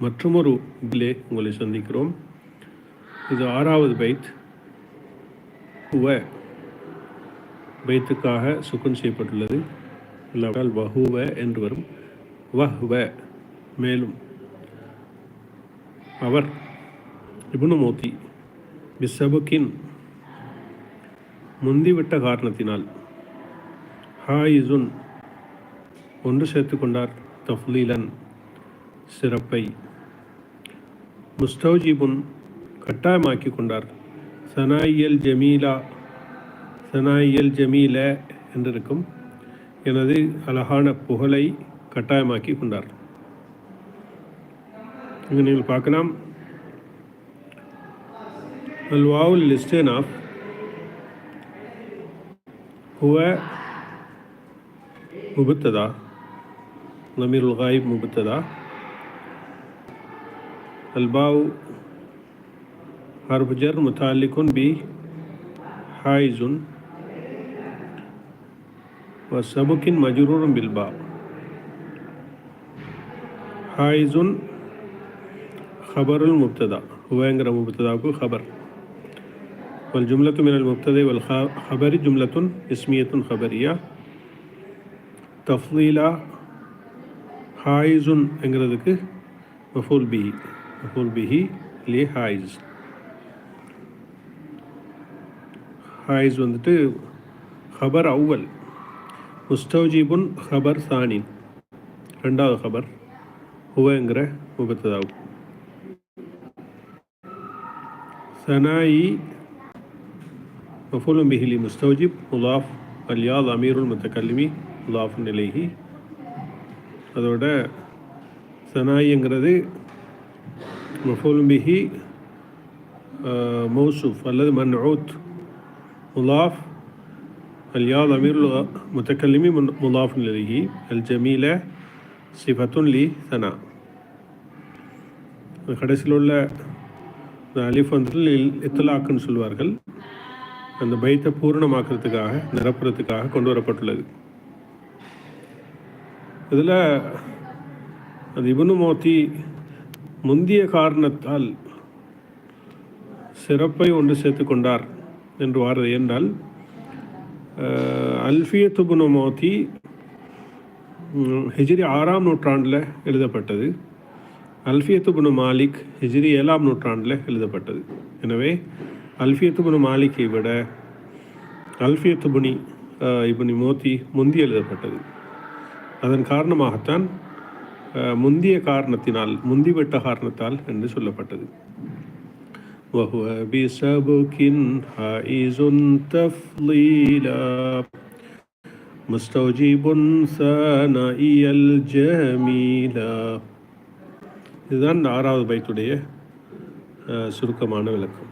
மற்றொரு இதிலே உங்களை சந்திக்கிறோம். இது ஆறாவது பைத். வ பைத்துக்காக சுக்குன் செய்யப்பட்டுள்ளது. இல்லாவிட்டால் வஹுவ என்று வரும். வஹ்வ மேலும். அவர் இப்னு மோத்தி பிசபுக்கின் முந்திவிட்ட காரணத்தினால் ஹாயிசுன் ஒன்று சேர்த்து கொண்டார் தஃலீலன் சிறப்பை. முஸ்தௌஜிபுன் கட்டாயமாக்கி கொண்டார். சனாயியல் ஜமீலா சனாயியல் ஜமீல என்றிருக்கும் எனது அழகான புகழை கட்டாயமாக்கி கொண்டார். இங்கு நீங்கள் பார்க்கலாம். அல்வாவுல் லிஸ்டன் ஆஃப்? ஹுவ முபுத்ததா? நமீருல் காயிப் முபுத்ததா? الباء حرف جر متعلق ب حائز وسبك مجرور بالباء حائز خبر المبتدا هو انغر مبتدا کو خبر والجملة من المبتدا والخبر جملة اسمية خبرية تفضيلا ஹாயிசுன் என்கிறதுக்கு மஃபூல் பிஹி மஃபூல் பிஹி லி ஹாயிஸ் ஹாயிஸ் வந்துட்டு ஹபர் அவ்வல் முஸ்தௌஜிபுன் ஹபர் சானின் ரெண்டாவது ஹபர் ஹுவங்கிற முபத்ததாவும் சனாயி مفعول به لمستوجب مضاف الياء ضمير المتكلم مضاف إليه அதோட சனாயிங்கிறது மஃபூலும் பிஹி மௌசூஃப் அல்லது மன்ஊத் முலாஃப் اليا ضمير المتكلم مضاف إليه الجميلة صفة لثناء கடைசியில் உள்ள இந்த அலிஃப் வந்துட்டு இத்தலாக்குன்னு சொல்வார்கள் அந்த பைத்தை பூர்ணமாக்குறதுக்காக நிரப்புறதுக்காக கொண்டு வரப்பட்டுள்ளது இதில் அது இபனு மோத்தி முந்திய காரணத்தால் சிறப்பை ஒன்று சேர்த்து கொண்டார் என்று வாரது என்றால் அல்ஃபியத்துபுனு மோத்தி ஹிஜிரி ஆறாம் நூற்றாண்டில் எழுதப்பட்டது. அல்ஃபியத்துபுனு மாலிக் ஹிஜிரி ஏழாம் நூற்றாண்டில் எழுதப்பட்டது. எனவே அல்ஃபியத்துபுனு மாலிக்கை விட அல்ஃபியத்துபுனி இபுனி மோத்தி முந்தி எழுதப்பட்டது. அதன் காரணமாகத்தான் முந்திய காரணத்தினால் முந்திவிட்ட காரணத்தால் என்று சொல்லப்பட்டது وهو بسبك حائز تفضيلا مستوجب ثنائي الجميلا இதுதான் ஆறாவது பைத்துடைய சுருக்கமான விளக்கம்